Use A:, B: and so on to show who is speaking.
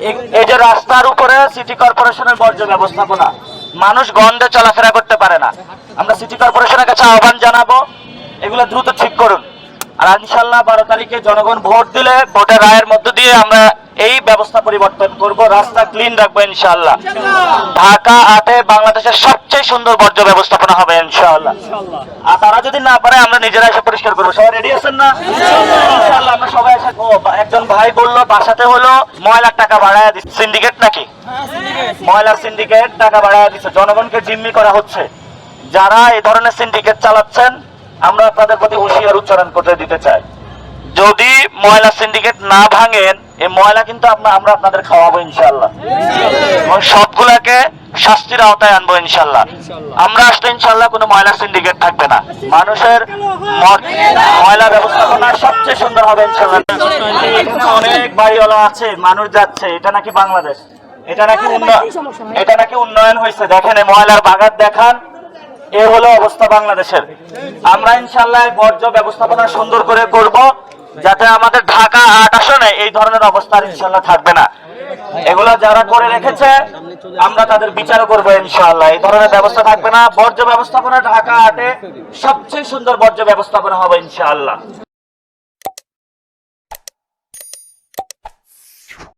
A: এই- যে রাস্তার উপরে সিটি কর্পোরেশনের বর্জ্য ব্যবস্থাপনা, মানুষ গন্ধে চলাফেরা করতে পারে না। আমরা সিটি কর্পোরেশনের কাছে আহ্বান জানাব, এগুলো দ্রুত ঠিক করুন। আর ইনশাল্লাহ বারো তারিখে জনগণ ভোট দিলে ভোটের রায়ের মধ্য দিয়ে আমরা এই ব্যবস্থা পরিবর্তন করব, রাস্তা ক্লিন রাখব ইনশাল্লাহ ঢাকা আটে বাংলাদেশের সবচেয়ে সুন্দর বর্জ্য ব্যবস্থাপনা হবে ইনশাল্লাহ আর তারা যদি না পারে আমরা নিজেরা এসে পরিষ্কার করব। সবাই রেডি আছেন না? ইনশাল্লাহ আমরা সবাই এসে একজন ভাই বলল বাসাতে হলো ময়লার টাকা বাড়ায় দিচ্ছে। সিন্ডিকেট নাকি? ময়লার সিন্ডিকেট টাকা বাড়ায় দিচ্ছে। জনগণকে জিম্মি করা হচ্ছে। যারা এই ধরনের সিন্ডিকেট চালাচ্ছেন আমরা আপনাদের প্রতি হুঁশিয়ার উচ্চারণ করতে দিতে চাই। যদি ময়লা সিন্ডিকেট না ভাঙেন এই ময়লা কিন্তু আমরা আপনাদের খাওয়াবো ইনশাল্লাহ এবং সবগুলাকে শাস্তির আওতায় আনব ইনশাল্লাহ। আমরা আসলে ইনশাল্লাহ কোনো ময়লা সিন্ডিকেট থাকবে না। মানুষের ময়লা ব্যবস্থাপনা সবচেয়ে সুন্দর হবে ইনশাল্লাহ। অনেক বাড়িওয়ালা আছে মানুষ যাচ্ছে। এটা নাকি বাংলাদেশ? এটা নাকি উন্নয়ন এটা নাকি উন্নয়ন হয়েছে? দেখেন ময়লার বাগাত দেখান। এ হলো অবস্থা বাংলাদেশের। আমরা ইনশাল্লাহ বর্জ্য ব্যবস্থাপনা সুন্দর করে করব যাতে আমাদের ঢাকা আট আসনে এই ধরনের অবস্থা ইনশাল্লাহ থাকবে না। এগুলো যারা করে রেখেছে, আমরা তাদের বিচার করব ইনশাআল্লাহ। এই ধরনের ব্যবস্থা থাকবে না। বর্জ্য ব্যবস্থাপনা ঢাকা আটে সবচেয়ে সুন্দর বর্জ্য ব্যবস্থাপনা হবে ইনশাআল্লাহ।